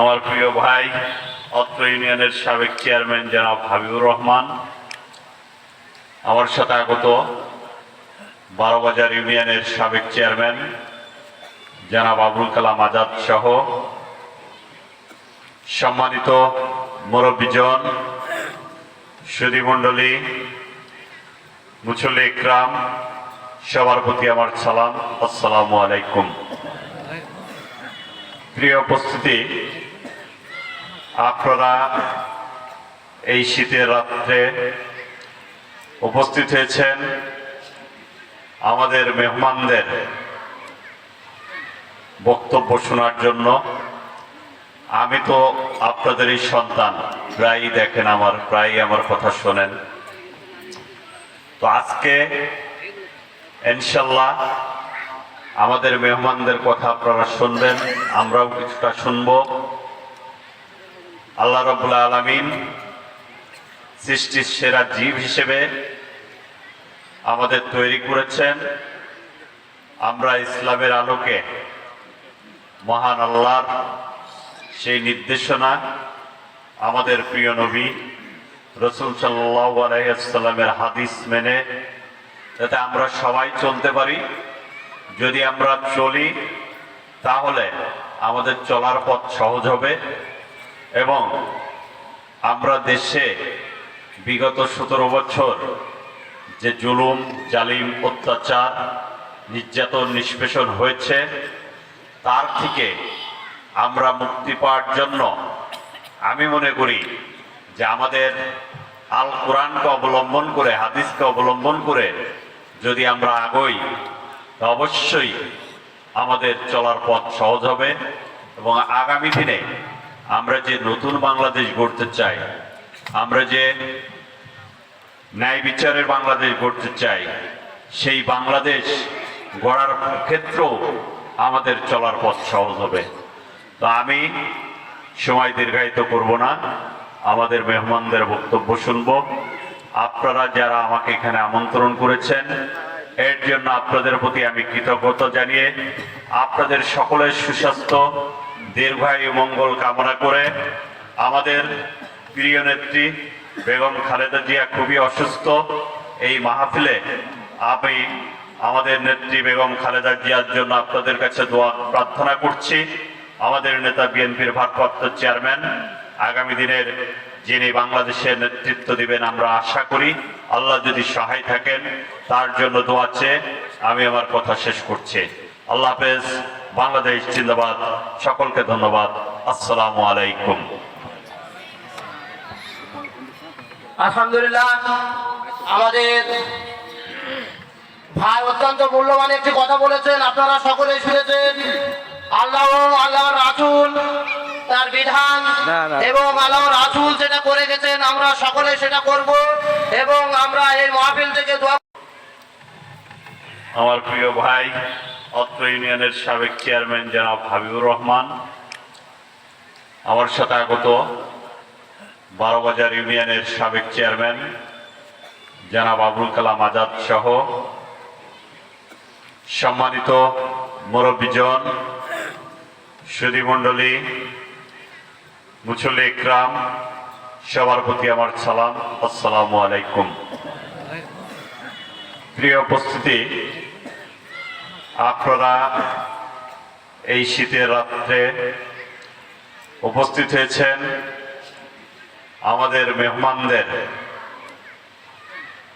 আমার প্রিয় ভাই, অত্র ইউনিয়নের সাবেক চেয়ারম্যান জনাব হাবিবুর রহমান, আমার সাথে আগত বারোবাজার ইউনিয়নের সাবেক চেয়ারম্যান জনাব আবুল কালাম আজাদ সহ সম্মানিত মুরব্বীজন সুদীমণ্ডলী মুছল্লি ইকরাম সবার প্রতি আমার সালাম। আসসালামু আলাইকুম। প্রিয় উপস্থিতি, আপনারা এই শীতের রাত্রে উপস্থিত হয়েছেন আমাদের মেহমানদের বক্তব্য শোনার জন্য। আমি তো আপনাদেরই সন্তান, প্রায়ই দেখেন আমার, প্রায়ই আমার কথা শোনেন। তো আজকে, ইনশাল্লাহ আমাদের মেহমানদের কথা আপনারা শুনবেন, আমরাও কিছুটা শুনব। আল্লাহ রবুল্লা আলমিন সৃষ্টির সেরা জীব হিসেবে আমাদের তৈরি করেছেন। আমরা ইসলামের আলোকে মহান আল্লাহর সেই নির্দেশনা, আমাদের প্রিয় নবী রসুল সাল্লাহ আলাইসাল্লামের হাদিস মেনে যাতে আমরা সবাই চলতে পারি। যদি আমরা চলি, তাহলে আমাদের চলার পথ সহজ হবে এবং আমরা দেশে বিগত সতেরো বছর যে জুলুম, জালিম, অত্যাচার, নির্যাতন, নিষ্পেষণ হয়েছে, তার থেকে আমরা মুক্তি পাওয়ার জন্য আমি মনে করি যে আমাদের আল কোরআনকে অবলম্বন করে, হাদিসকে অবলম্বন করে যদি আমরা আগই অবশ্যই আমাদের চলার পথ সহজ হবে এবং আগামী দিনে আমরা যে নতুন বাংলাদেশ গড়তে চাই, আমরা যে ন্যায় বিচারের বাংলাদেশ গড়তে চাই, সেই বাংলাদেশ গড়ার ক্ষেত্রেও আমাদের চলার পথ সহজ হবে। তো আমি সময় দীর্ঘায়িত করব না, আমাদের মেহমানদের বক্তব্য শুনব। আপনারা যারা আমাকে এখানে আমন্ত্রণ করেছেন এর জন্য আপনাদের প্রতি আমি কৃতজ্ঞতা জানিয়ে আপনাদের সকলের সুস্বাস্থ্য, দীর্ঘায়ু মঙ্গল কামনা করে আমাদের প্রিয় নেত্রী বেগম খালেদা জিয়া খুবই অসুস্থ। এই মাহফিলে আমি আমাদের নেত্রী বেগম খালেদা জিয়ার জন্য আপনাদের কাছে দোয়া, প্রার্থনা করছি। আমাদের নেতা বিএনপির ভারপ্রাপ্ত চেয়ারম্যান, আগামী দিনের যিনি বাংলাদেশের নেতৃত্ব দিবেন, আমরা আশা করি আল্লাহ যদি সহায় থাকেন, তার জন্য দোয়া চেয়ে আমি আমার কথা শেষ করছি। আল্লাহ হাফেজ, বাংলাদেশ জিন্দাবাদ। সকলকে ধন্যবাদ। আসসালামু আলাইকুম। আলহামদুলিল্লাহ, আমাদের ভাই অত্যন্ত মূল্যবান একটি কথা বলেছেন, আপনারা সকলে শুনেছেন, আল্লাহ আল্লাহ তার বিধান। এবং আল্লাহ রাসুল যেটা করে গেছেন আমরা সকলে সেটা করব এবং আমরা এই মাহফিল থেকে দোয়া আমার প্রিয় ভাই অত্র ইউনিয়নের সাবেক চেয়ারম্যান জনাব হাবিবুর রহমান আমার সাথে আগত বারোবাজার ইউনিয়নের সাবেক চেয়ারম্যান জনাব আবুল কালাম আজাদ সহ সম্মানিত মুরব্বীজন সুদীমণ্ডলী মুছল্লি ইকরাম, সবার প্রতি আমার সালাম। আসসালামু আলাইকুম। প্রিয় উপস্থিতি, আপনারা এই শীতের রাত্রে উপস্থিত হয়েছেন আমাদের মেহমানদের।